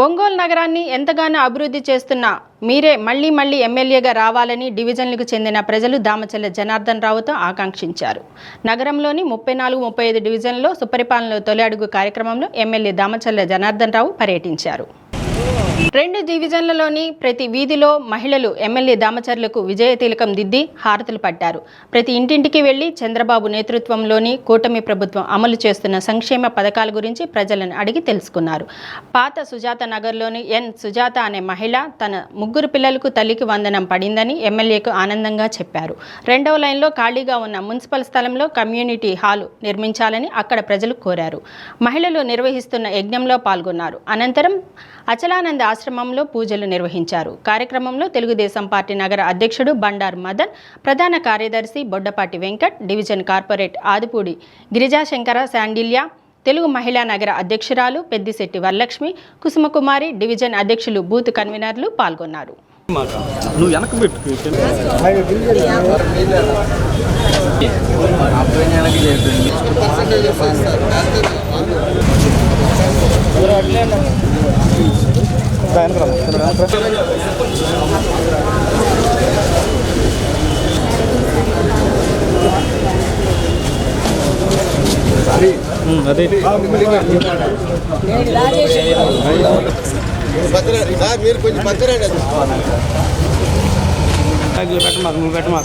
ఒంగోలు నగరాన్ని ఎంతగానో అభివృద్ధి చేస్తున్న మీరే మళ్ళీ మళ్ళీ ఎమ్మెల్యేగా రావాలని డివిజన్లకు చెందిన ప్రజలు దామచల్ల జనార్దన్ రావుతో ఆకాంక్షించారు. నగరంలోని ముప్పై నాలుగు ముప్పై ఐదు డివిజన్లో సుపరిపాలనలో తొలి అడుగు కార్యక్రమంలో ఎమ్మెల్యే దామచల్ల జనార్దన్ రావు పర్యటించారు. రెండు డివిజన్లలోని ప్రతి వీధిలో మహిళలు ఎమ్మెల్యే దామచర్లకు విజయ తిలకం దిద్ది హారతులు పట్టారు. ప్రతి ఇంటింటికి వెళ్ళి చంద్రబాబు నేతృత్వంలోని కూటమి ప్రభుత్వం అమలు చేస్తున్న సంక్షేమ పథకాల గురించి ప్రజలను అడిగి తెలుసుకున్నారు. పాత సుజాత నగర్లోని ఎన్ సుజాత అనే మహిళ తన ముగ్గురు పిల్లలకు తల్లికి వందనం పడిందని ఎమ్మెల్యేకు ఆనందంగా చెప్పారు. రెండవ లైన్లో ఖాళీగా ఉన్న మున్సిపల్ స్థలంలో కమ్యూనిటీ హాలు నిర్మించాలని అక్కడ ప్రజలు కోరారు. మహిళలు నిర్వహిస్తున్న యజ్ఞంలో పాల్గొన్నారు. అనంతరం అచలానంద ఆశ్రమంలో పూజలు నిర్వహించారు. కార్యక్రమంలో తెలుగుదేశం పార్టీ నగర అధ్యక్షుడు బండారు మదన్ ప్రధాన కార్యదర్శి బొడ్డపాటి వెంకట్ డివిజన్ కార్పొరేట్ ఆదిపూడి గిరిజాశంకర శాండిల్య తెలుగు మహిళా నగర అధ్యక్షురాలు పెద్దిశెట్టి వరలక్ష్మి కుసుమకుమారి డివిజన్ అధ్యక్షులు బూత్ కన్వీనర్లు పాల్గొన్నారు. నువ్వు వెనక పెట్టు అదే. మీరు కొంచెం భద్రాడి అది పెట్టమాక నువ్వు పెట్టమాక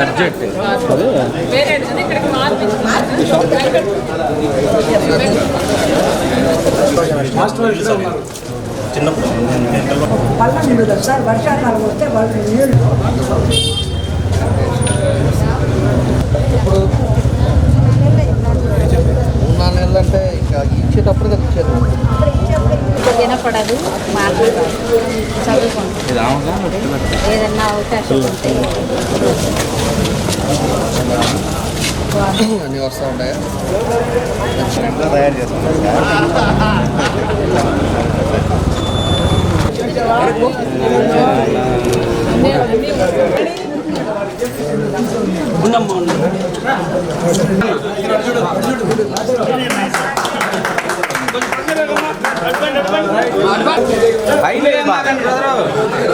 సబ్జెక్ట్. పళ్ళ నిండుదా సార్ వర్షాకాలం వస్తే వాళ్ళకి నీళ్ళు మూడు నాలుగు నెలలు అంటే ఇంకా ఇచ్చేటప్పుడు ఇచ్చేది వినపడదు మాట్లాడాలి ఏదన్నా అవకాశం ఉంటే అన్నీ వస్తూ ఉంటాయా తయారు చేస్తాం అడ్వాన్స్